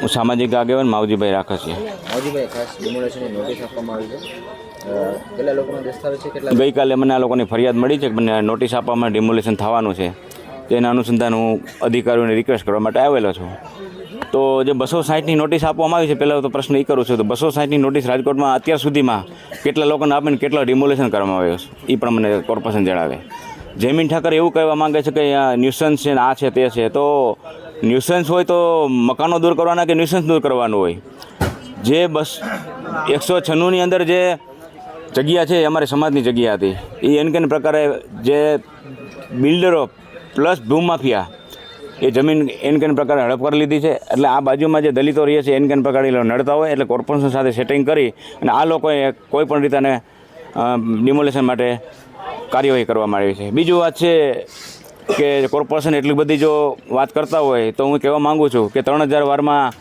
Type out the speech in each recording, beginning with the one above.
હું સામાજિક આગેવાન માવજીભાઈ રાખસિયા. મોજીભાઈ ખાસ ડિમોલેશનની નોટિસ આપવામાં આવી છે. કેટલા લોકોનો દસ્તાવેજ છે કેટલા ગઈકાલે મને આ લોકોની ફરિયાદ મળી છે કે મને નોટિસ આપવામાં ડિમોલેશન થવાનું છે. તેના અનુસંધાન હું અધિકારીઓને રિક્વેસ્ટ કરવા માટે આવેલો છું. તો જે બસો સાઠની નોટિસ આપવામાં આવી છે પહેલાં તો પ્રશ્ન એ કરું છું તો બસો સાઠની નોટિસ રાજકોટમાં અત્યાર સુધીમાં કેટલા લોકોને આપીને કેટલા ડિમોલેશન કરવામાં આવ્યો છે? એ પણ મને કોર્પોરેશન જણાવે. જયમીન ઠાકર એવું કહેવા માગે છે કે ન્યુસન્સ છે ને આ છે તે છે. તો ન્યુસન્સ હોય તો મકાનો દૂર કરવાના કે ન્યુસન્સ દૂર કરવાનું હોય? જે બસ એકસો છન્નુંની અંદર જે જગ્યા છે, એ અમારી સમાજની જગ્યા હતી. એ એનકેન પ્રકારે જે બિલ્ડરો પ્લસ ભૂમાફિયા એ જમીન એનકેન પ્રકારે હડપ કરી લીધી છે. એટલે આ બાજુમાં જે દલિતો રહે છે એનકેન પ્રકારે નડતા હોય. એટલે કોર્પોરેશન સાથે સેટિંગ કરી અને આ લોકોએ કોઈ પણ રીતે ડિમોલેશન માટે કાર્યવાહી કરવામાં આવી છે. બીજું વાત છે કે કોર્પોરેશન એટલી બધી જો વાત કરતા હોય તો હું કહેવા માગું છું કે ત્રણ હજાર વારમાં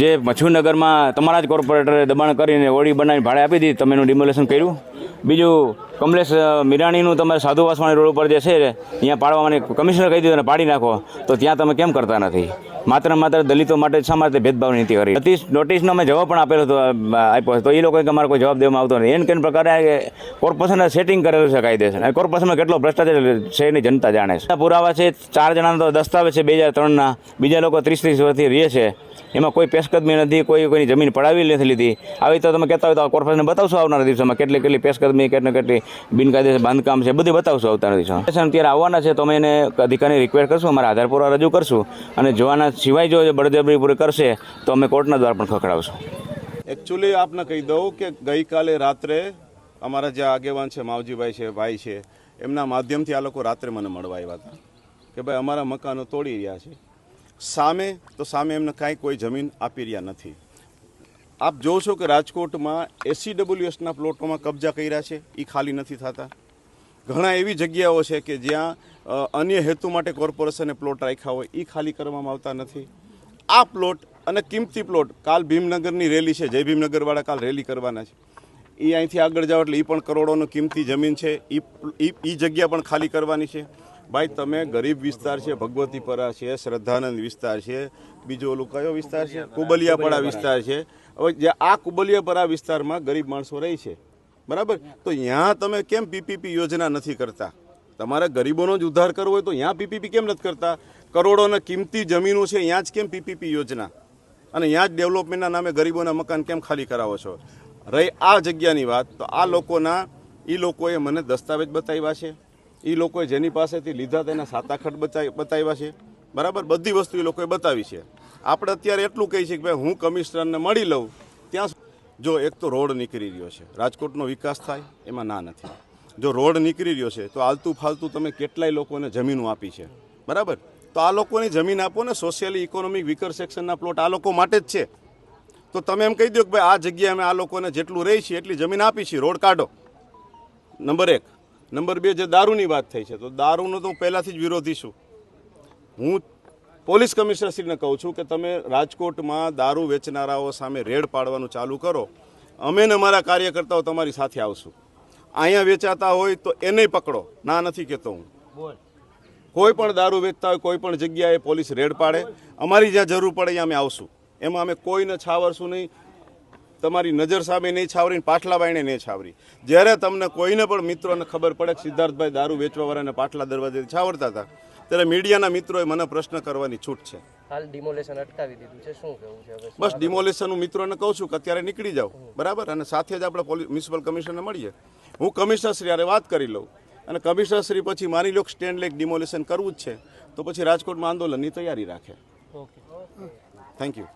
જે મચ્છુનગરમાં તમારા જ કોર્પોરેટરે દબાણ કરીને ઓળી બનાવીને ભાડે આપી દીધી, તમે એનું ડિમોલેશન કર્યું. બીજું કમલેશ મિરાણીનું તમારે સાધુ વાસવાણી રોડ ઉપર જે છે અહીંયા પાડવાની કમિશનર કહી દીધું અને પાડી નાખો, તો ત્યાં તમે કેમ કરતા નથી? માત્ર માત્ર દલિતો માટે શા માટે ભેદભાવ નીતિ કરી? નોટિસ નોટિસનો અમે જવાબ પણ આપેલો હતો આપ્યો હતો. તો એ લોકોએ અમારે કોઈ જવાબ દેવામાં આવતો નથી. એન કેન પ્રકારે કોર્પોરેશને સેટિંગ કરેલું છે કાયદેસર. અને કોર્પોરેશનમાં કેટલો ભ્રષ્ટાચાર છે એની જનતા જાણે છે. પુરાવા છે, ચાર જણાના તો દસ્તાવેજ છે બે હજાર ત્રણના. બીજા લોકો ત્રીસ ત્રીસ વર્ષથી રહે છે. એમાં કોઈ પેશકદમી નથી, કોઈ કોઈની જમીન પડાવી નથી લીધી. આવી તો તમે કહેતા હોય તો કોર્પોરેશનને બતાવશો આવનારા દિવસોમાં કેટલી કેટલી પેશકદમી, કેટલી કેટલી બિનકાયદેસર બાંધકામ છે, બધી બતાવશો આવતાના દિવસો અત્યારે આવવાના છે, તો અમે એને અધિકારીને રિક્વેસ્ટ કરશું, અમારા આધાર પૂરા રજૂ કરશું અને જોવાના સિવાય જો બળજબરી પૂરી કરશે, તો અમે કોર્ટના દ્વાર પણ ખખડાવશું. એકચ્યુઅલી આપને કહી દઉં કે ગઈકાલે રાત્રે અમારા જે આગેવાન છે, માવજીભાઈ છે, ભાઈ છે, એમના માધ્યમથી આ લોકો રાત્રે મને મળવા આવ્યા હતા. કે ભાઈ અમારા મકાનો તોડી રહ્યા છે. સામે, તો સામે એમને કાંઈ કોઈ જમીન આપી રહ્યા નથી. આપ છો કે રાજકોટમાં એસસીડબ્લ્યુએસના પ્લોટોમાં કબજા કર્યા છે એ ખાલી નથી થતા. ઘણા એવી જગ્યાઓ છે કે જ્યાં અન્ય હેતુ માટે કોર્પોરેશને પ્લોટ રાખ્યા હોય એ ખાલી કરવામાં આવતા નથી. આ પ્લોટ અને કિંમતી પ્લોટ કાલ ભીમનગરની રેલી છે, જય ભીમનગરવાળા કાલ રેલી કરવાના છે. એ અહીંથી આગળ જાઓ એટલે એ પણ કરોડોનો કિંમતી જમીન છે એ એ જગ્યા પણ ખાલી કરવાની છે. ભાઈ, તમે ગરીબ વિસ્તાર છે, ભગવતીપરા છે, શ્રદ્ધાનંદ વિસ્તાર છે, બીજો ઓલું કયો વિસ્તાર છે? કુબલિયાપરા વિસ્તાર છે. હવે જે આ કુબલિયાપરા વિસ્તારમાં ગરીબ માણસો રહે છે. બરાબર? તો ત્યાં તમે કેમ પીપીપી યોજના નથી કરતા? તમારે ગરીબોનો જ ઉદ્ધાર કરવો હોય તો ત્યાં પીપીપી કેમ નથી કરતા? કરોડોના કિંમતી જમીનો છે ત્યાં જ કેમ પીપીપી યોજના? અને ત્યાં જ ડેવલપમેન્ટના નામે ગરીબોના મકાન કેમ ખાલી કરાવો છો? રહી આ જગ્યાની વાત. તો આ લોકોના એ લોકોએ મને દસ્તાવેજ બતાવ્યા છે. એ લોકોએ જેની પાસેથી લીધા તેના સાતાખટ ખટ બતાવ્યા છે. બરાબર? બધી વસ્તુ એ લોકોએ બતાવી છે. આપણે અત્યારે એટલું કહી છીએ કે ભાઈ, હું કમિશનરને મળી લઉં, ત્યાં જો એક તો રોડ નીકળી રહ્યો છે. રાજકોટનો વિકાસ થાય, એમાં ના નથી. જો રોડ નીકળી રહ્યો છે, તો આલતું ફાલતું તમે કેટલાય લોકોને જમીનો આપી છે. બરાબર? તો આ લોકોની જમીન આપો ને સોશિયલી ઇકોનોમિક વિકર સેક્શનના પ્લોટ આ લોકો માટે જ છે. તો તમે એમ કહી દો કે ભાઈ, આ જગ્યાએ અમે આ લોકોને જેટલું રહી છીએ, એટલી જમીન આપી છે રોડ કાઢો. નંબર એક. નંબર બે જે દારૂની વાત થઈ છે તો દારૂનો તો હું પહેલાંથી જ વિરોધી છું. હું પોલીસ કમિશનરશ્રીને કહું છું કે તમે રાજકોટમાં દારૂ વેચનારાઓ સામે રેડ પાડવાનું ચાલુ કરો. અમે ને અમારા કાર્યકર્તાઓ તમારી સાથે આવશું. અહીંયા વેચાતા હોય તો એને પકડો. ના નથી કહેતો હું. કોઈ પણ દારૂ વેચતા હોય કોઈ પણ જગ્યાએ પોલીસ રેડ પાડે. અમારી જ્યાં જરૂર પડે અહીંયા અમે આવશું. એમાં અમે કોઈને છાવરશું નહીં. તમારી નજર સામે નહીં છાવરીને પાટલા બાયણે નહીં છાવરી. જ્યારે તમને કોઈને પણ મિત્રોને ખબર પડે કે સિદ્ધાર્થભાઈ દારૂ વેચવાવાળાને પાટલા દરવાજે છાવરતા હતા ત્યારે મીડિયાના મિત્રોએ મને પ્રશ્ન કરવાની છૂટ છે. હાલ ડિમોલેશન અટકાવી દીધું છે. શું કહેવું છે હવે? બસ ડિમોલેશનનું મિત્રોને કહું છું કે અત્યારે નીકળી જાઓ. બરાબર? અને સાથે જ આપણે પોલીસ મ્યુનિસિપલ કમિશનરને મળીએ. હું કમિશનરશ્રી હારે વાત કરી લઉં. અને કમિશનરશ્રી પછી માની લો સ્ટેન્ડ લેક ડિમોલેશન કરવું જ છે. તો પછી રાજકોટમાં આંદોલનની તૈયારી રાખે. Okay thank you